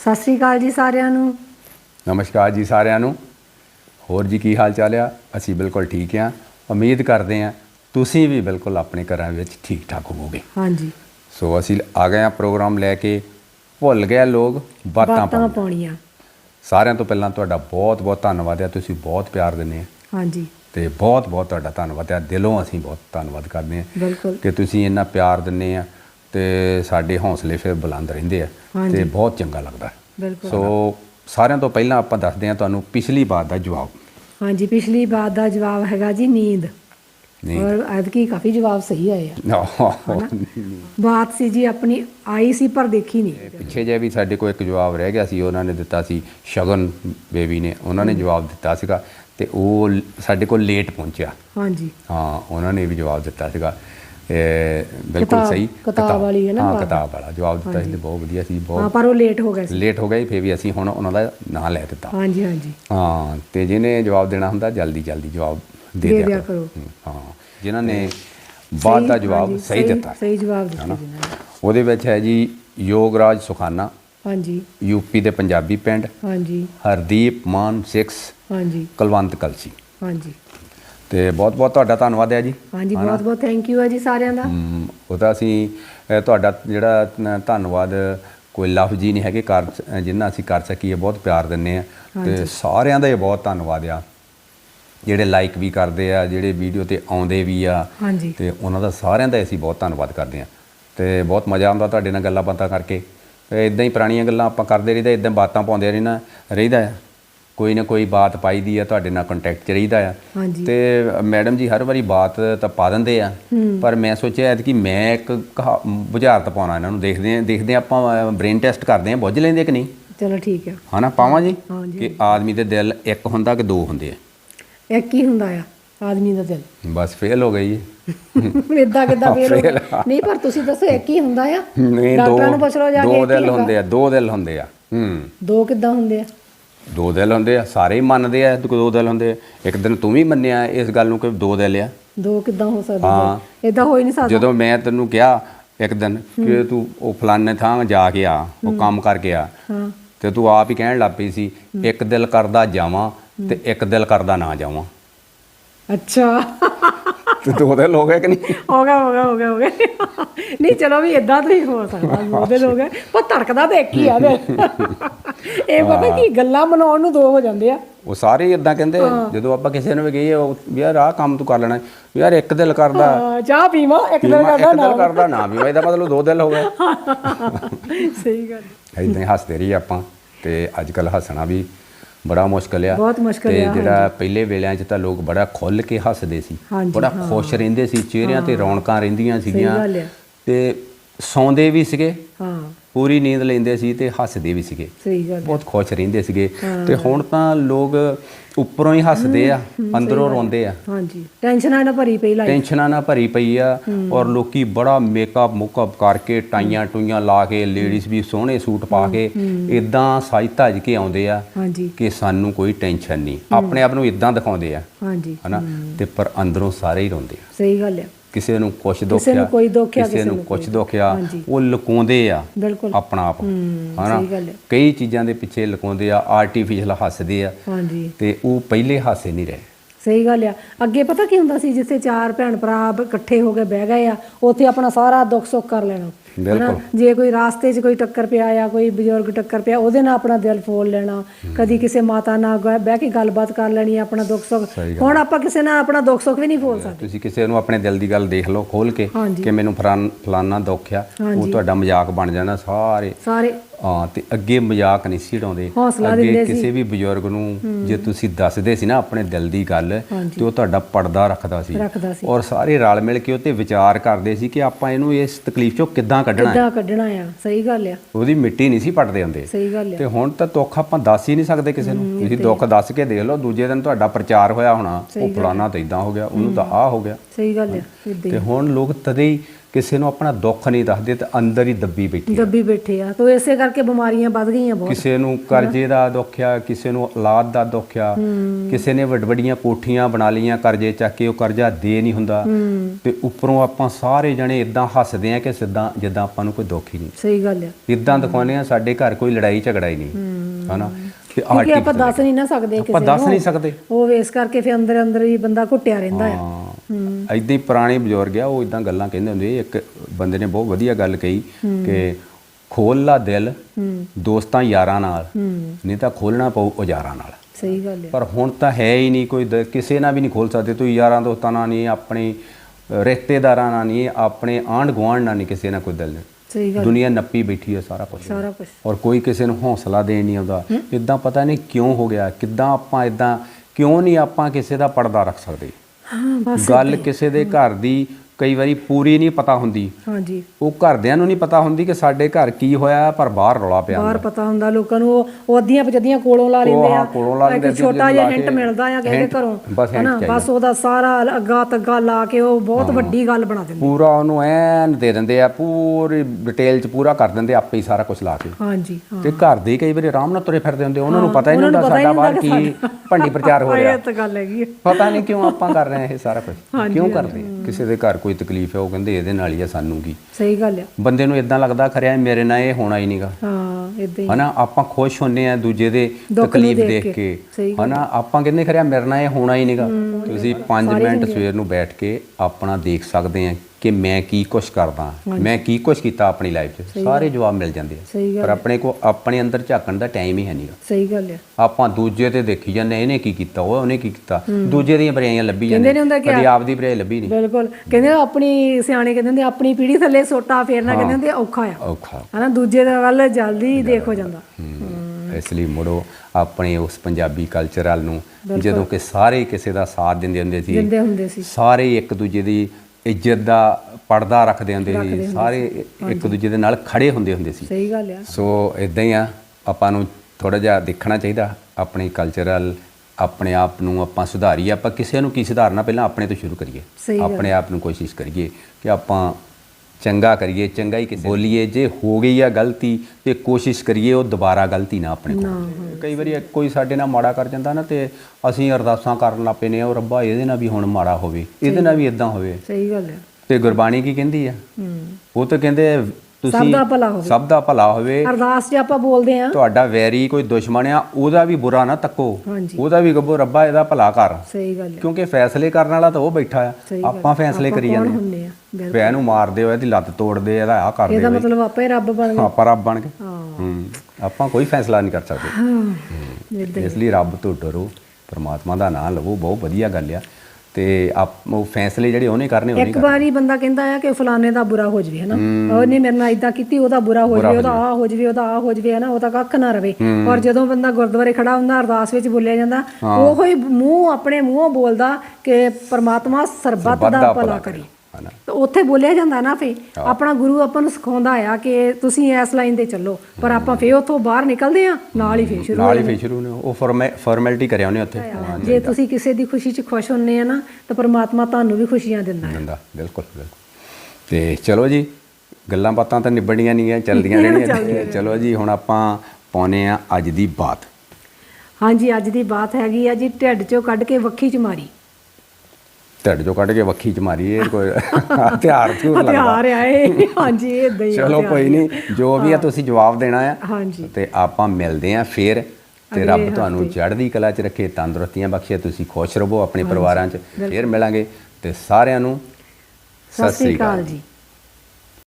ਸਤਿ ਸ੍ਰੀ ਅਕਾਲ ਜੀ ਸਾਰਿਆਂ ਨੂੰ। ਨਮਸਕਾਰ ਜੀ ਸਾਰਿਆਂ ਨੂੰ। ਹੋਰ ਜੀ ਕੀ ਹਾਲ ਚਾਲ ਆ? ਅਸੀਂ ਬਿਲਕੁਲ ਠੀਕ ਆ। ਉਮੀਦ ਕਰਦੇ ਆ ਤੁਸੀਂ ਵੀ ਬਿਲਕੁਲ ਆਪਣੇ ਘਰਾਂ ਵਿੱਚ ਠੀਕ ਠਾਕ ਹੋਵੋਗੇ। ਹਾਂਜੀ। ਸੋ ਅਸੀਂ ਆ ਗਏ ਆ ਪ੍ਰੋਗਰਾਮ ਲੈ ਕੇ। ਭੁੱਲ ਗਏ ਲੋਕ ਬਾਤਾਂ ਬਾਤਾਂ ਪਾਉਣ ਪਾਉਣੀਆਂ। ਸਾਰਿਆਂ ਤੋਂ ਪਹਿਲਾਂ ਤੁਹਾਡਾ ਬਹੁਤ ਬਹੁਤ ਧੰਨਵਾਦ ਆ। ਤੁਸੀਂ ਬਹੁਤ ਪਿਆਰ ਦਿੰਦੇ ਆ। ਹਾਂਜੀ। ਤੇ ਬਹੁਤ ਬਹੁਤ ਤੁਹਾਡਾ ਧੰਨਵਾਦ ਆ। ਦਿਲੋਂ ਅਸੀਂ ਬਹੁਤ ਧੰਨਵਾਦ ਕਰਦੇ ਆ। ਬਿਲਕੁਲ। ਕਿ ਤੁਸੀਂ ਇੰਨਾ ਪਿਆਰ ਦਿੰਦੇ ਆ। ਤੇ ਸਾਡੇ ਹੌਸਲੇ ਫਿਰ ਬੁਲੰਦ ਰਹਿੰਦੇ ਆ। ਤੇ ਬਹੁਤ ਚੰਗਾ ਲੱਗਦਾ ਬਿਲਕੁਲ। ਸੋ ਸਾਰਿਆਂ ਤੋਂ ਪਹਿਲਾਂ ਆਪਾਂ ਦੱਸਦੇ ਆ ਤੁਹਾਨੂੰ ਪਿਛਲੀ ਬਾਤ ਦਾ ਜਵਾਬ। ਹਾਂਜੀ ਪਿਛਲੀ ਬਾਤ ਦਾ ਜਵਾਬ ਹੈਗਾ ਜੀ ਨੀਂਦ। ਔਰ ਐਤਕੀ ਕਾਫੀ ਜਵਾਬ ਸਹੀ ਆਏ ਆ? ਬਾਤ ਸੀ ਜੀ ਆਪਣੀ ਆਈ ਸੀ ਪਰ ਦੇਖੀ ਨਹੀਂ। ਪਿੱਛੇ ਜੇ ਵੀ ਸਾਡੇ ਕੋਲ ਇੱਕ ਜਵਾਬ ਰਹਿ ਗਿਆ ਸੀ ਉਹਨਾਂ ਨੇ ਦਿੱਤਾ ਸੀ ਸ਼ਗਨ ਬੇਬੀ ਨੇ ਉਹਨਾਂ ਨੇ ਜਵਾਬ ਦਿੱਤਾ ਸੀਗਾ ਤੇ ਉਹ ਸਾਡੇ ਕੋਲ ਲੇਟ ਪਹੁੰਚਿਆ। ਹਾਂਜੀ। ਹਾਂ ਉਹਨਾਂ ਨੇ ਵੀ ਜਵਾਬ ਦਿੱਤਾ ਸੀਗਾ। ਬਿਲਕੁਲ ਸਹੀ। ਕਿਤਾਬ ਵਾਲੀ ਹੈ ਨਾ ਹਾਂ। ਕਿਤਾਬ ਵਾਲਾ। ਜਵਾਬ ਦਿੱਤਾ ਸੀ। ਤੇ ਬਹੁਤ ਵਧੀਆ ਸੀ ਹਾਂ ਬਹੁਤ ਪਰ ਉਹ ਲੇਟ ਹੋ ਗਏ ਸੀ। ਲੇਟ ਹੋ ਗਏ ਫੇਰ ਵੀ ਅਸੀਂ ਹੁਣ ਉਹਨਾਂ ਦਾ ਨਾਂ ਲੈ ਦਿੱਤਾ। ਹਾਂਜੀ ਹਾਂਜੀ। ਹਾਂ ਤੇ ਜਿਹਨੇ ਜਵਾਬ ਦੇਣਾ ਹੁੰਦਾ ਜਲਦੀ ਜਲਦੀ ਜਵਾਬ ਦੇ ਦਿਆ ਕਰੋ। ਹਾਂ ਜਿਨ੍ਹਾਂ ਨੇ ਬਾਤ ਦਾ ਜਵਾਬ ਸਹੀ ਦਿੱਤਾ। ਸਹੀ ਜਵਾਬ ਦਿੱਤਾ ਉਹਦੇ ਵਿੱਚ ਹੈ ਜੀ ਯੋਗਰਾਜ ਸੁਖਾਨਾ। ਹਾਂਜੀ। ਯੂਪੀ ਦੇ ਪੰਜਾਬੀ ਪਿੰਡ। ਹਾਂਜੀ। ਹਰਦੀਪ ਮਾਨ 6 ਹਾਂਜੀ। ਕੁਲਵੰਤ ਕਲਸੀ। ਹਾਂਜੀ। ਤੇ ਬਹੁਤ ਬਹੁਤ ਤੁਹਾਡਾ ਧੰਨਵਾਦ ਹੈ ਜੀ। ਹਾਂਜੀ ਬਹੁਤ ਬਹੁਤ ਥੈਂਕ ਯੂ ਹੈ ਜੀ ਸਾਰਿਆਂ ਦਾ। ਉਹ ਤਾਂ ਅਸੀਂ ਤੁਹਾਡਾ ਜਿਹੜਾ ਧੰਨਵਾਦ ਕੋਈ ਲਫ਼ਜ਼ ਹੀ ਨਹੀਂ ਹੈਗੇ ਕਰ ਜਿੰਨਾ ਅਸੀਂ ਕਰ ਸਕੀਏ ਬਹੁਤ ਪਿਆਰ ਦਿੰਨੇ ਆ ਤੇ ਸਾਰਿਆਂ ਦਾ ਹੀ ਬਹੁਤ ਧੰਨਵਾਦ ਆ। ਜਿਹੜੇ ਲਾਈਕ ਵੀ ਕਰਦੇ ਆ ਜਿਹੜੇ ਵੀਡੀਓ ਤੇ ਆਉਂਦੇ ਵੀ ਆ ਹਾਂਜੀ। ਤੇ ਉਹਨਾਂ ਦਾ ਸਾਰਿਆਂ ਦਾ ਅਸੀਂ ਬਹੁਤ ਧੰਨਵਾਦ ਕਰਦੇ ਆ ਤੇ ਬਹੁਤ ਮਜ਼ਾ ਆਉਂਦਾ ਤੁਹਾਡੇ ਨਾਲ ਗੱਲਾਂ ਬਾਤਾਂ ਕਰਕੇ। ਇਦਾਂ ਹੀ ਪੁਰਾਣੀਆਂ ਗੱਲਾਂ ਆਪਾਂ ਕਰਦੇ ਰਹੀਦਾ ਇਦਾਂ ਬਾਤਾਂ ਪਾਉਂਦੇ ਰਹਿਣਾ ਰਹੀਦਾ ਆ। ਕੋਈ ਨਾ ਕੋਈ ਬਾਤ ਪਾਈ ਦੀ ਆ ਤੁਹਾਡੇ ਨਾਲ ਕੰਟੈਕਟ ਚ ਰਹੀਦਾ ਆ। ਤੇ ਮੈਡਮ ਜੀ ਹਰ ਵਾਰੀ ਬਾਤ ਤਾਂ ਪਾ ਦਿੰਦੇ ਆ। ਪਰ ਮੈਂ ਸੋਚਿਆ ਕਿ ਮੈਂ ਇੱਕ ਬੁਝਾਰਤ ਪਾਉਣਾ ਇਹਨਾਂ ਨੂੰ ਦੇਖਦੇ ਆ ਦੇਖਦੇ ਆ ਆਪਾਂ ਬ੍ਰੇਨ ਟੈਸਟ ਕਰਦੇ ਆ ਬੁੱਝ ਲੈਂਦੇ ਕਿ ਨਹੀਂ? ਚਲੋ ਠੀਕ ਹੈ ਹਨਾ ਪਾਵਾਂ ਜੀ। ਕਿ ਆਦਮੀ ਦੇ ਦਿਲ ਇੱਕ ਹੁੰਦਾ ਕਿ ਦੋ ਹੁੰਦੇ ਆ? ਇੱਕ ਹੀ ਹੁੰਦਾ ਆ ਆਦਮੀ ਦਾ ਦਿਲ। ਬਸ ਫੇਲ ਹੋ ਗਈ ਇਦਾਂ ਕਿਦਾਂ ਫੇਰ ਹੋ। ਗਿਆ? ਨਹੀਂ ਪਰ ਤੁਸੀਂ ਦੱਸੋ ਇੱਕ ਹੀ ਹੁੰਦਾ ਆ? ਨਹੀਂ ਡਾਕਟਰਾਂ ਨੂੰ ਪੁੱਛ ਲਓ ਜਾ ਕੇ ਦੋ ਦਿਲ। ਹੁੰਦੇ ਆ ਦੋ ਦਿਲ ਹੁੰਦੇ ਆ। ਹੂੰ। ਦੋ ਕਿੱਦਾਂ ਹੁੰਦੇ ਆ? ਦੋ ਦਿਲ ਹੁੰਦੇ ਆ ਸਾਰੇ ਹੀ ਮੰਨਦੇ ਆ ਦੋ ਦਿਲ ਹੁੰਦੇ ਆ। ਇੱਕ ਦਿਨ ਤੂੰ ਵੀ ਮੰਨਿਆ ਇਸ ਗੱਲ ਨੂੰ ਕਿ ਦੋ ਦਿਲ ਆ। ਦੋ ਕਿੱਦਾਂ ਹੋ ਸਕਦਾ ਹਾਂ। ਇਦਾਂ ਹੋ ਹੀ ਨਹੀਂ ਸਕਦਾ। ਜਦੋਂ ਮੈਂ ਤੈਨੂੰ ਕਿਹਾ ਇੱਕ ਦਿਨ ਕਿ ਤੂੰ ਉਹ ਫਲਾਣੇ ਥਾਂ ਜਾ ਕੇ ਆ ਉਹ ਕੰਮ ਕਰਕੇ ਆ ਤੇ ਤੂੰ ਆਪ ਹੀ ਕਹਿਣ ਲੱਗ ਪਈ ਸੀ ਇੱਕ ਦਿਲ ਕਰਦਾ ਜਾਵਾਂ ਤੇ ਇੱਕ ਦਿਲ ਕਰਦਾ ਨਾ ਜਾਵਾਂ। ਅੱਛਾ। ਤੇ ਦੋ ਦਿਲ ਹੋ ਗਏ ਕਿ ਨਹੀਂ? ਹੋ ਗਿਆ ਹੋ ਗਿਆ ਹੋ ਗਿਆ ਹੋ ਗਿਆ। ਨਹੀਂ ਚਲੋ ਵੀ ਇਦਾਂ ਤਾਂ ਹੀ ਹੋ ਸਕਦਾ ਦੋ ਦਿਨ ਹੋ ਗਏ। ਪਰ ਧੜਕਦਾ ਤਾਂ ਇੱਕ ਹੀ ਆ ਦਿਲ ਇਹ ਪਤਾ ਕੀ ਗੱਲਾਂ ਬਣਾਉਣ ਨੂੰ ਦੋ ਹੋ ਜਾਂਦੇ ਆ। ਉਹ ਸਾਰੇ ਇਦਾਂ ਕਹਿੰਦੇ ਜਦੋਂ ਆਪਾਂ ਕਿਸੇ ਨੂੰ ਵੀ ਕਹੀਏ ਉਹ ਵੀ ਯਾਰ ਆਹ ਕੰਮ ਤੂੰ ਕਰ ਲੈਣਾ। ਵੀ ਯਾਰ ਇੱਕ ਦਿਲ ਕਰਦਾ। ਚਾਹ ਪੀਵਾਂ ਇੱਕ ਦਿਨ ਪੀਵਾਂ, ਕਰਦਾ ਇੱਕ ਨਾ ਦਿਲ ਕਰਦਾ ਨਾ ਵੀ ਇਹਦਾ ਮਤਲਬ ਦੋ ਦਿਲ ਹੋ ਗਏ। ਸਹੀ ਗੱਲ। ਇਦਾਂ ਹੀ ਹੱਸਦੇ ਰਹੀ ਆਪਾਂ ਤੇ ਅੱਜ ਕੱਲ ਹੱਸਣਾ ਵੀ ਬੜਾ ਮੁਸ਼ਕਲ ਆ। ਬਹੁਤ ਮੁਸ਼ਕਲ ਆ, ਜਿਹੜਾ ਪਹਿਲੇ ਵੇਲਿਆਂ 'ਚ ਤਾਂ ਲੋਕ ਬੜਾ ਖੁੱਲ ਕੇ ਹੱਸਦੇ ਸੀ। ਬੜਾ ਖੁਸ਼ ਰਹਿੰਦੇ ਸੀ ਚਿਹਰਿਆਂ ਤੇ ਰੌਣਕਾਂ ਰਹਿੰਦੀਆਂ ਸੀਗੀਆਂ। ਤੇ ਸੌਂਦੇ ਵੀ ਸੀਗੇ। ਹਾਂ। ਪੂਰੀ ਨੀਂਦ ਲੈਂਦੇ ਸੀ ਤੇ ਹੱਸਦੇ ਵੀ ਸੀਗੇ। ਸਹੀ ਗੱਲ ਬਹੁਤ ਖੁਸ਼ ਰਹਿੰਦੇ ਸੀਗੇ। ਤੇ ਹੁਣ ਤਾਂ ਲੋਕ ਉੱਪਰੋਂ ਹੀ ਹੱਸਦੇ ਆ ਅੰਦਰੋਂ ਰੋਂਦੇ ਆ। ਹਾਂਜੀ ਟੈਨਸ਼ਨਾਂ ਨਾਲ ਭਰੀ ਪਈ ਲਾਈਫ ਟੈਨਸ਼ਨਾਂ ਨਾਲ ਭਰੀ ਪਈ ਆ ਔਰ ਲੋਕੀ ਬੜਾ ਮੇਕਅਪ ਮੁਕਅਪ ਕਰਕੇ ਟਾਈਆਂ ਟੂਈਆਂ ਲਾ ਕੇ ਲੇਡੀਜ਼ ਵੀ ਸੋਹਣੇ ਸੂਟ ਪਾ ਕੇ ਇਦਾਂ ਸਾਜ ਧੱਜ ਕੇ ਆਉਂਦੇ ਆ ਹਾਂਜੀ। ਕਿ ਸਾਨੂੰ ਕੋਈ ਟੈਨਸ਼ਨ ਨਹੀਂ। ਆਪਣੇ ਆਪ ਨੂੰ ਇਦਾਂ ਦਿਖਾਉਂਦੇ ਆ। ਹਾਂਜੀ। ਹਨਾ? ਤੇ ਪਰ ਅੰਦਰੋਂ ਸਾਰੇ ਹੀ ਰੋਂਦੇ ਆ। ਸਹੀ ਗੱਲ ਆ। ਕਿਸੇ ਨੂੰ ਕੁਛ ਕਿਸੇ ਨੂੰ ਕੋਈ ਦੁੱਖ ਆ, ਕਿਸੇ ਨੂੰ ਕੁਛ ਦੁੱਖ ਆ ਹਾਂਜੀ। ਉਹ ਲੁਕਾਉਂਦੇ ਆ ਬਿਲਕੁਲ। ਆਪਣਾ ਆਪ ਹਨਾ? ਸਹੀ ਗੱਲ ਆ। ਕਈ ਚੀਜ਼ਾਂ ਦੇ ਪਿੱਛੇ ਲੁਕਾਉਂਦੇ ਆ ਆਰਟੀਫੀਸ਼ੀਅਲ ਹੱਸਦੇ ਆ ਹਾਂਜੀ। ਤੇ ਉਹ ਪਹਿਲੇ ਹਾਸੇ ਨਹੀਂ ਰਹੇ। ਸਹੀ ਗੱਲ ਆ। ਅੱਗੇ ਪਤਾ ਕੀ ਹੁੰਦਾ ਸੀ ਜਿੱਥੇ ਚਾਰ ਭੈਣ ਭਰਾ ਬ- ਇਕੱਠੇ ਹੋ ਕੇ ਬਹਿ ਗਏ ਆ ਉੱਥੇ ਆਪਣਾ ਸਾਰਾ ਦੁੱਖ ਸੁੱਖ ਕਰ ਲੈਣਾ। ਬਿਲਕੁਲ। ਜੇ ਕੋਈ ਰਾਸਤੇ 'ਚ ਕੋਈ ਟੱਕਰ ਪਿਆ ਆ ਕੋਈ ਬਜ਼ੁਰਗ ਟੱਕਰ ਪਿਆ ਉਹਦੇ ਨਾਲ ਆਪਣਾ ਦਿਲ ਫੋਲ ਲੈਣਾ। ਕਦੀ ਕਿਸੇ ਮਾਤਾ ਨਾਲ ਗ- ਬਹਿ ਕੇ ਗੱਲਬਾਤ ਕਰ ਲੈਣੀ ਆਪਣਾ ਦੁੱਖ ਸੁੱਖ। ਸਹੀ ਗੱਲ। ਹੁਣ ਆਪਾਂ ਕਿਸੇ ਨਾਲ ਆਪਣਾ ਦੁੱਖ ਸੁੱਖ ਵੀ ਨਹੀਂ ਫੋਲ ਸਕਦੇ। ਤੁਸੀਂ ਕਿਸੇ ਨੂੰ ਆਪਣੇ ਦਿਲ ਦੀ ਗੱਲ ਦੇਖ ਲਓ ਖੋਲ ਕੇ ਹਾਂਜੀ। ਕਿ ਮੈਨੂੰ ਫਲਾਨ- ਫਲਾਨਾ ਦੁੱਖ ਆ ਉਹ ਹਾਂਜੀ। ਤੁਹਾਡਾ ਮਜ਼ਾਕ ਬਣ ਜਾਣਾ ਸਾਰੇ। ਸਾਰੇ। ਹਾਂ ਤੇ ਅੱਗੇ ਮਜ਼ਾਕ ਨਹੀਂ ਸੀ ਉਡਾਉਂਦੇ। ਹੌਸਲਾ ਅੱਗੇ ਦਿੰਦੇ ਸੀ। ਕਿਸੇ ਵੀ ਬਜ਼ੁਰਗ ਨੂੰ ਜੇ ਤੁਸੀਂ ਦੱਸਦੇ ਸੀ ਨਾ ਆਪਣੇ ਦਿਲ ਦੀ ਗੱਲ। ਤੇ ਉਹ ਤੁਹਾਡਾ ਪਰਦਾ ਰੱਖਦਾ ਸੀ। ਔਰ ਸਾਰੇ ਰਲ ਮਿਲ ਕੇ ਉਹ ਤੇ ਵਿਚਾਰ ਕਰਦੇ ਸੀ ਕਿ ਆਪਾਂ ਇਹਨੂੰ ਇਸ ਤਕਲੀਫ ਚੋਂ ਕਿੱਦਾਂ ਕੱਢਣਾ ਹੈ। ਕਿੱਦਾਂ ਕੱਢਣਾ ਆ। ਸਹੀ ਗੱਲ ਆ। ਉਹਦੀ ਮਿੱਟੀ ਨਹੀਂ ਸੀ ਪੱਟਦੇ ਹੁੰਦੇ। ਸਹੀ ਗੱਲ ਆ। ਤੇ ਹੁਣ ਤਾਂ ਦੁੱਖ ਆਪਾਂ ਦੱਸ ਹੀ ਨਹੀਂ ਸਕਦੇ ਕਿਸੇ ਨੂੰ। ਤੁਸੀਂ ਦੁੱਖ ਦੱਸ ਕੇ ਦੇਖ ਲਓ ਦੂਜੇ ਦਿਨ ਤੁਹਾਡਾ ਪ੍ਰਚਾਰ ਹੋਇਆ ਹੋਣਾ ਉਹ ਫਲਾਨਾ ਤਾਂ ਇਦਾਂ ਹੋ ਗਿਆ ਉਹਨੂੰ ਤਾਂ ਆਹ ਹੋ ਗਿਆ। ਸਹੀ ਗੱਲ ਆ। ਤੇ ਹੁਣ ਲੋਕ ਤਦੇ ਹੀ ਕਿਸੇ ਨੂੰ ਆਪਣਾ ਦੁੱਖ ਨਹੀਂ ਦੱਸਦੇ ਤੇ ਅੰਦਰ ਹੀ ਦੱਬੀ ਬੈਠੇ ਆ। ਦੱਬੀ ਬੈਠੇ ਆ। ਤੋ ਇਸੇ ਕਰਕੇ ਬਿਮਾਰੀਆਂ ਵੱਧ ਗਈਆਂ ਬਹੁਤ। ਕਿਸੇ ਨੂੰ ਕਰਜ਼ੇ ਦਾ ਦੁੱਖ ਆ ਕਿਸੇ ਨੂੰ ਔਲਾਦ ਦਾ ਦੁੱਖ ਆ ਕਿਸੇ ਨੇ ਵੱਡ ਵੱਡੀਆਂ ਕੋਠੀਆਂ ਬਣਾ ਲਈਆਂ ਕਰਜ਼ੇ ਚੱਕ ਕੇ ਉਹ ਕਰਜ਼ਾ ਦੇ ਨਹੀਂ ਹੁੰਦਾ। ਤੇ ਉੱਪਰੋਂ ਆਪਾਂ ਸਾਰੇ ਜਣੇ ਇਦਾਂ ਹੱਸਦੇ ਆ ਕਿ ਸਿੱਧਾ ਜਿੱਦਾਂ ਆਪਾਂ ਨੂੰ ਕੋਈ ਦੁੱਖ ਹੀ ਨਹੀਂ। ਸਹੀ ਗੱਲ ਆ। ਇਦਾਂ ਦਿਖਾਉਂਦੇ ਆ ਸਾਡੇ ਘਰ ਕੋਈ ਲੜਾਈ ਝਗੜਾ ਹੀ ਨਹੀਂ। ਹਨਾ? ਤੇ ਕਿਉਂਕਿ ਆਪਾਂ ਦੱਸ ਨਹੀਂ ਨਾ ਸਕਦੇ ਆਪਾਂ ਕਿਸੇ ਦੱਸ ਨੂੰ। ਨਹੀਂ ਸਕਦੇ। ਉਹ ਇਸ ਕਰਕੇ ਫਿਰ ਅੰਦਰ ਅੰਦਰ ਹੀ ਬੰਦਾ ਘੁੱਟਿਆ ਰਹਿੰਦਾ ਆ। ਹਾਂ। ਇਦਾਂ ਹੀ ਪੁਰਾਣੇ ਬਜ਼ੁਰਗ ਆ ਉਹ ਇਦਾਂ ਗੱਲਾਂ ਕਹਿੰਦੇ ਹੁੰਦੇ ਇੱਕ ਬੰਦੇ ਨੇ ਬਹੁਤ ਵਧੀਆ ਗੱਲ ਕਹੀ ਕਿ ਖੋਲ ਲਾ ਦਿਲ ਦੋਸਤਾਂ ਯਾਰਾਂ ਨਾਲ ਨਹੀਂ ਤਾਂ ਖੋਲਣਾ ਪਊ ਔਜ਼ਾਰਾਂ ਨਾਲ। ਸਹੀ ਗੱਲ ਆ। ਪਰ ਹੁਣ ਤਾਂ ਹੈ ਹੀ ਨਹੀਂ ਕੋਈ ਕਿਸੇ ਨਾਲ ਵੀ ਨਹੀਂ ਖੋਲ ਸਕਦੇ। ਤੁਸੀਂ ਯਾਰਾਂ ਦੋਸਤਾਂ ਨਾਲ ਨਹੀਂ ਆਪਣੇ ਰਿਸ਼ਤੇਦਾਰਾਂ ਨਾਲ ਨਹੀਂ ਆਪਣੇ ਆਂਢ ਗੁਆਂਢ ਨਾਲ ਨਹੀਂ ਕਿਸੇ ਨਾਲ ਕੋਈ ਦਿਲ ਸਹੀ ਗੱਲ ਦੁਨੀਆ ਨੱਪੀ ਬੈਠੀ ਹੈ ਸਾਰਾ ਕੁਝ ਸਾਰਾ ਕੁਝ ਔਰ ਕੋਈ ਕਿਸੇ ਨੂੰ ਹੌਸਲਾ ਦੇਣ ਨਹੀਂ ਆਉਂਦਾ। ਇਦਾਂ ਪਤਾ ਨਹੀਂ ਕਿਉਂ ਹੋ ਗਿਆ ਕਿੱਦਾਂ ਆਪਾਂ ਇਦਾਂ ਕਿਉਂ ਨਹੀਂ ਆਪਾਂ ਕਿਸੇ ਦਾ ਪਰਦਾ ਰੱਖ ਸਕਦੇ? ਹਾਂ ਗੱਲ ਕਿਸੇ ਦੇ ਘਰ ਦੀ ਕਈ ਵਾਰੀ ਪੂਰੀ ਨਹੀਂ ਪਤਾ ਹੁੰਦੀ। ਹਾਂਜੀ। ਉਹ ਘਰਦਿਆਂ ਨੂੰ ਨਹੀਂ ਪਤਾ ਹੁੰਦੀ ਕਿ ਸਾਡੇ ਘਰ ਕੀ ਹੋਇਆ ਪਰ ਬਾਹਰ ਰੌਲਾ ਪਿਆ ਬਾਹਰ ਪਤਾ ਹੁੰਦਾ ਲੋਕਾਂ ਨੂੰ ਉਹ- ਉਹ ਅੱਧੀਆਂ ਪਜਦੀਆਂ ਕੋਲੋਂ ਲਾ ਲੈਂਦੇ ਆ। ਕੋਲੋਂ ਲਾ ਲੈਂਦੇ, ਛੋਟਾ ਜਿਹਾ ਹਿੰਟ ਮਿਲਦਾ ਆ ਕਿਸੇ ਦੇ hint, ਘਰੋਂ ਹਨਾ। ਬਸ ਉਹਦਾ ਸਾਰਾ ਅੱਗਾ ਤੱਗਾ ਲਾ ਕੇ ਉਹ ਬਹੁਤ ਵੱਡੀ ਗੱਲ ਬਣਾ ਦਿੰਦੇ। ਪੂਰਾ ਉਹਨੂੰ ਐਨ ਦੇ ਦਿੰਦੇ ਆ ਪੂਰੀ ਡਿਟੇਲ ਚ ਪੂਰਾ ਕਰ ਦਿੰਦੇ ਆ, ਆਪੇ ਹੀ ਸਾਰਾ ਕੁਝ ਲਾ ਕੇ। ਹਾਂਜੀ ਤੇ ਘਰ ਦੇ ਕਈ ਵਾਰੀ ਆਰਾਮ ਨਾਲ ਤੁਰੇ ਫਿਰਦੇ ਹੁੰਦੇ ਉਹਨਾਂ ਨੂੰ ਪਤਾ ਹੀ ਨਹੀਂ ਹੁੰਦਾ ਸਾਡਾ ਬਾਹਰ ਕੀ ਭੰਡੀ ਪ੍ਰਚਾਰ ਹੋ ਰਿਹਾ। ਇਹ ਤਾਂ ਗੱਲ ਹੈਗੀ ਆ। ਪਤਾ ਨਹੀਂ ਕਿਉਂ ਆਪਾਂ ਕਰ ਰਹੇ ਹਾਂ ਇਹ ਸਾਰਾ ਕੁਝ ਕਿਉਂ ਕਰਦੇ ਹਾਂ? ਕਿਸੇ ਦੇ ਘਰ ਕੋਈ ਤਕਲੀਫ ਹੈ ਉਹ ਕਹਿੰਦੇ ਇਹਦੇ ਨਾਲ ਹੀ ਆ ਸਾਨੂੰ ਕੀ। ਸਹੀ ਗੱਲ ਆ। ਬੰਦੇ ਨੂੰ ਇਦਾਂ ਲੱਗਦਾ ਖਰਿਆ ਮੇਰੇ ਨਾਲ ਇਹ ਹੋਣਾ ਹੀ ਨਹੀਂਗਾ ਹਾਂ ਇਦਾਂ ਹੀ। ਹਨਾ ਆਪਾਂ ਖੁਸ਼ ਹੁੰਨੇ ਆ ਦੂਜੇ ਦੇ ਤਕਲੀਫ ਦੇਖ ਕੇ। ਹਨਾ ਆਪਾਂ ਕਹਿੰਦੇ ਖਰਿਆ ਮੇਰੇ ਨਾਲ ਇਹ ਹੋਣਾ ਹੀ ਨਹੀਂਗਾ ਤੁਸੀਂ 5 ਮਿੰਟ ਸਵੇਰ ਨੂੰ ਬੈਠ ਕੇ ਆਪਣਾ ਦੇਖ ਸਕਦੇ ਆ ਕਿ ਮੈਂ ਕੀ ਕੁਛ ਕਰਦਾ ਮੈਂ ਕੀ ਕੁਛ ਕੀਤਾ ਆਪਣੀ ਲਾਈਫ 'ਚ ਸਾਰੇ ਜਵਾਬ ਮਿਲ ਜਾਂਦੇ ਆ। ਪਰ ਆਪਣੇ ਕੋ ਆਪਣੇ ਅੰਦਰ ਝਾਕਣ ਦਾ ਟਾਈਮ ਹੀ ਹੈ ਨਹੀਂਗਾ ਸਹੀ ਗੱਲ ਆ ਆਪਾਂ ਦੂਜੇ ਤੇ ਦੇਖੀ ਜਾਂਦੇ ਇਹਨੇ ਕੀ ਕੀਤਾ ਉਹ ਉਹਨੇ ਕੀ ਕੀਤਾ। ਦੂਜੇ ਦੀਆਂ ਬੁਰਾਈਆਂ ਲੱਭੀ ਕਹਿੰਦੇ ਜਾਂਦੇ ਨੀ ਹੁੰਦਾ ਕਿ ਕਦੀ ਆਪਦੀ ਬੁਰਾਈ ਲੱਭੀ ਨਹੀਂ। ਬਿਲਕੁਲ। ਕਹਿੰਦੇ ਆਪਣੀ ਸਿਆਣੇ ਕਹਿੰਦੇ ਹੁੰਦੇ ਆਪਣੀ ਪੀੜੀ ਥੱਲੇ ਸੋਟਾ ਫੇਰਨਾ ਕਹਿੰਦੇ ਹੁੰਦੇ ਔਖਾ ਆ। ਔਖਾ। ਹਨਾ ਦੂਜੇ ਦਾ ਵੱਲ ਜਲਦੀ ਦੇਖੋ ਜਾਂਦਾ। ਇਸ ਲਈ ਮੁੜੋ ਆਪਣੇ ਉਸ ਪੰਜਾਬੀ ਕਲਚਰਲ ਨੂੰ। ਜਦੋਂ ਕਿ ਸਾਰੇ ਕਿਸੇ ਦਾ ਸਾਥ ਦਿੰਦੇ ਹੁੰਦੇ ਸੀ। ਦਿੰਦੇ ਹੁੰਦੇ ਸੀ। ਸਾਰੇ ਇੱਕ ਦੂਜੇ ਦੀ ਇੱਜ਼ਤ ਦਾ ਪਰਦਾ ਰੱਖਦੇ ਹੁੰਦੇ ਸੀ। ਸਾਰੇ ਇੱਕ ਦੂਜੇ ਦੇ ਨਾਲ ਖੜੇ ਹੁੰਦੇ ਹੁੰਦੇ ਸੀ। ਸਹੀ ਗੱਲ ਆ। ਸੋ ਇਦਾਂ ਹੀ ਆ ਆਪਾਂ ਨੂੰ ਥੋੜਾ ਜਿਹਾ ਦੇਖਣਾ ਚਾਹੀਦਾ ਆਪਣੀ ਕਲਚਰਲ ਆਪਣੇ ਆਪ ਨੂੰ ਆਪਾਂ ਸੁਧਾਰੀਏ। ਆਪਾਂ ਕਿਸੇ ਨੂੰ ਕੀ ਸੁਧਾਰਨਾ ਪਹਿਲਾਂ ਆਪਣੇ ਤੋਂ ਸ਼ੁਰੂ ਕਰੀਏ। ਆਪਣੇ ਆਪ ਨੂੰ ਕੋਸ਼ਿਸ਼ ਕਰੀਏ ਕਿ ਆਪਾਂ ਚੰਗਾ ਕਰੀਏ ਚੰਗਾ ਹੀ ਕਿਸੇ ਬੋਲੀਏ ਜੇ ਹੋ ਗਈ ਆ ਗਲਤੀ ਤੇ ਕੋਸ਼ਿਸ਼ ਕਰੀਏ ਉਹ ਦੁਬਾਰਾ ਗਲਤੀ ਨਾ ਆਪਣੇ ਕੋਲ। ਕਈ ਵਾਰੀ ਕੋਈ ਸਾਡੇ ਨਾਲ ਮਾੜਾ ਕਰ ਜਾਂਦਾ ਨਾ ਤੇ ਅਸੀਂ ਅਰਦਾਸਾਂ ਕਰਨ ਲੱਗ ਪੈਨੇ ਆ ਉਹ ਰੱਬਾ ਇਹਦੇ ਨਾਲ ਵੀ ਹੁਣ ਮਾੜਾ ਹੋਵੇ ਇਹਦੇ ਨਾਲ ਵੀ ਇਦਾਂ ਹੋਵੇ। ਸਹੀ ਗੱਲ ਆ ਤੇ ਗੁਰਬਾਣੀ ਕੀ ਕਹਿੰਦੀ ਆ? ਹੂੰ। ਉਹ ਤਾਂ ਕਹਿੰਦੇ ਤੁਸੀਂ ਦਾ ਭਲਾ ਹੋਵੇ। ਸਭ ਦਾ ਭਲਾ ਹੋਵੇ। ਅਰਦਾਸ 'ਚ ਆਪਾਂ ਬੋਲਦੇ ਆ ਤੁਹਾਡਾ ਵੈਰੀ ਕੋਈ ਦੁਸ਼ਮਣ ਆ ਉਹਦਾ ਵੀ ਬੁਰਾ ਨਾ ਤੱਕੋ। ਉਹਦਾ ਵੀ ਗੱਬੋ ਰੱਬਾ ਇਹਦਾ ਭਲਾ ਕਰ। ਸਹੀ ਗੱਲ ਕਿਉਂਕਿ ਫੈਸਲੇ ਕਰਨ ਵਾਲਾ ਤਾਂ ਉਹ ਬੈਠਾ ਆ। ਆਪਾਂ ਫੈਸਲੇ ਕਰੀ ਜਾਂਦੇ ਆ। ਵੈ ਨੂੰ ਮਾਰਦੇ ਹੋ ਇਹਦੀ ਲੱਤ ਤੋੜਦੇ ਇਹਦਾ ਆ ਕਰਦੇ ਇਹਦਾ ਹੋਏ। ਮਤਲਬ ਆਪੇ ਰੱਬ ਬਣ ਗਏ। ਆਪਾਂ ਰੱਬ ਬਣ ਕੇ ਹਾਂ। ਹੂੰ ਆਪਾਂ ਕੋਈ ਫੈਸਲਾ ਨਹੀਂ ਕਰ ਸਕਦੇ। ਹਾਂ। ਹੀ। ਇਸ ਲਈ ਰੱਬ ਤੋਂ ਡਰੋ ਪ੍ਰਮਾਤਮਾ ਦਾ ਨਾਮ ਲਵੋ ਬਹੁਤ ਵਧੀਆ ਗੱਲ ਆ। ਤੇ ਆਪ ਉਹ ਫੈਸਲੇ ਜਿਹੜੇ ਉਹਨੇ ਕਰਨੇ ਉਹਨੇ ਇੱਕ ਵਾਰੀ ਬੰਦਾ ਕਹਿੰਦਾ ਆ ਕਿ ਫਲਾਣੇ ਦਾ ਬੁਰਾ ਹੋ ਜਵੇ ਹਨਾ? ਉਹਨੇ ਮੇਰੇ ਨਾਲ ਇਦਾਂ ਕੀਤੀ ਉਹਦਾ ਬੁਰਾ ਹੋ ਜਵੇ ਉਹਦਾ ਆ ਹੋ ਜਵੇ ਉਹਦਾ ਆ ਹੋ ਜਵੇ ਹਨਾ? ਉਹਦਾ ਕੱਖ ਨਾ ਰਵੇ। ਔਰ ਜਦੋਂ ਬੰਦਾ ਗੁਰਦੁਆਰੇ ਖੜਾ ਹੁੰਦਾ ਅਰਦਾਸ ਵਿੱਚ ਬੋਲਿਆ ਜਾਂਦਾ ਉਹੋ ਹੀ ਮੂੰਹ ਆਪਣੇ ਮੂੰਹੋਂ ਬੋਲਦਾ ਕਿ ਪ੍ਰਮਾਤਮਾ ਸਰਬੱਤ ਦਾ ਭਲਾ ਕਰੇ। ਹਨਾ। ਤੇ ਉੱਥੇ ਬੋਲਿਆ ਜਾਂਦਾ ਨਾ ਫੇ ਆਪਣਾ ਗੁਰੂ ਆਪਾਂ ਨੂੰ ਸਿਖਾਉਂਦਾ ਆ ਕਿ ਤੁਸੀਂ ਇਸ ਲਾਈਨ ਤੇ ਚੱਲੋ ਪਰ ਆਪਾਂ ਫੇ ਉੱਥੋਂ ਬਾਹਰ ਨਿਕਲਦੇ ਆ ਨਾਲ ਹੀ ਫੇ ਸ਼ੁਰੂ ਨਾਲ ਹੀ ਫੇਰ ਸ਼ੁਰੂ ਨੇ। ਉਹ ਫਾਰਮੈਲਿਟੀ ਕਰਿਆ ਉਹਨੇ ਉੱਥੇ। ਜੇ ਤੁਸੀਂ ਕਿਸੇ ਦੀ ਖੁਸ਼ੀ 'ਚ ਖੁਸ਼ ਹੁੰਨੇ ਆ ਨਾ ਤਾਂ ਪ੍ਰਮਾਤਮਾ ਤੁਹਾਨੂੰ ਵੀ ਖੁਸ਼ੀਆਂ ਦਿੰਦਾ ਹੈ। ਦਿੰਦਾ ਬਿਲਕੁਲ ਬਿਲਕੁਲ। ਤੇ ਚਲੋ ਜੀ ਗੱਲਾਂ ਬਾਤਾਂ ਤਾਂ ਨਿਬੜੀਆਂ ਨਹੀਂ ਐ ਚੱਲਦੀਆਂ ਰਹਿਣੀਆਂ ਚਲੋ ਜੀ ਹੁਣ ਆਪਾਂ ਪਾਉਨੇ ਆ ਅੱਜ ਦੀ ਬਾਤ। ਹਾਂਜੀ ਅੱਜ ਦੀ ਬਾਤ ਹੈਗੀ ਆ ਜੀ ਢਿੱਡ 'ਚੋਂ ਕੱਢ ਕੇ ਵੱਖੀ 'ਚ ਮਾਰੀ। ਢਿੱਡ ਚੋਂ ਕੱਢ ਕੇ ਵੱਖੀ ਚ ਮਾਰੀ ਇਹ ਕੋਈ ਹਥਿਆਰ ਥੂ ਲੱਗਦਾ। ਹਥਿਆਰ ਆਏ ਹਾਂਜੀ ਇਦਾਂ ਹੀ ਚਲੋ। ਕੋਈ ਨਹੀਂ ਜੋ ਵੀ ਆ ਤੁਸੀਂ ਜਵਾਬ ਦੇਣਾ ਆ ਹਾਂਜੀ। ਤੇ ਆਪਾਂ ਮਿਲਦੇ ਆ ਫੇਰ ਤੇ ਰੱਬ ਤੁਹਾਨੂੰ ਚੜ੍ਹਦੀ ਕਲਾ ਚ ਰੱਖੇ ਤੰਦਰੁਸਤੀਆਂ ਬਖਸ਼ੇ ਤੁਸੀਂ ਖੁਸ਼ ਰਹੋ ਆਪਣੇ ਪਰਿਵਾਰਾਂ ਚ ਫੇਰ ਮਿਲਾਂਗੇ ਤੇ ਸਾਰਿਆਂ ਨੂੰ ਸਤਿ ਸ੍ਰੀ ਅਕਾਲ ਜੀ।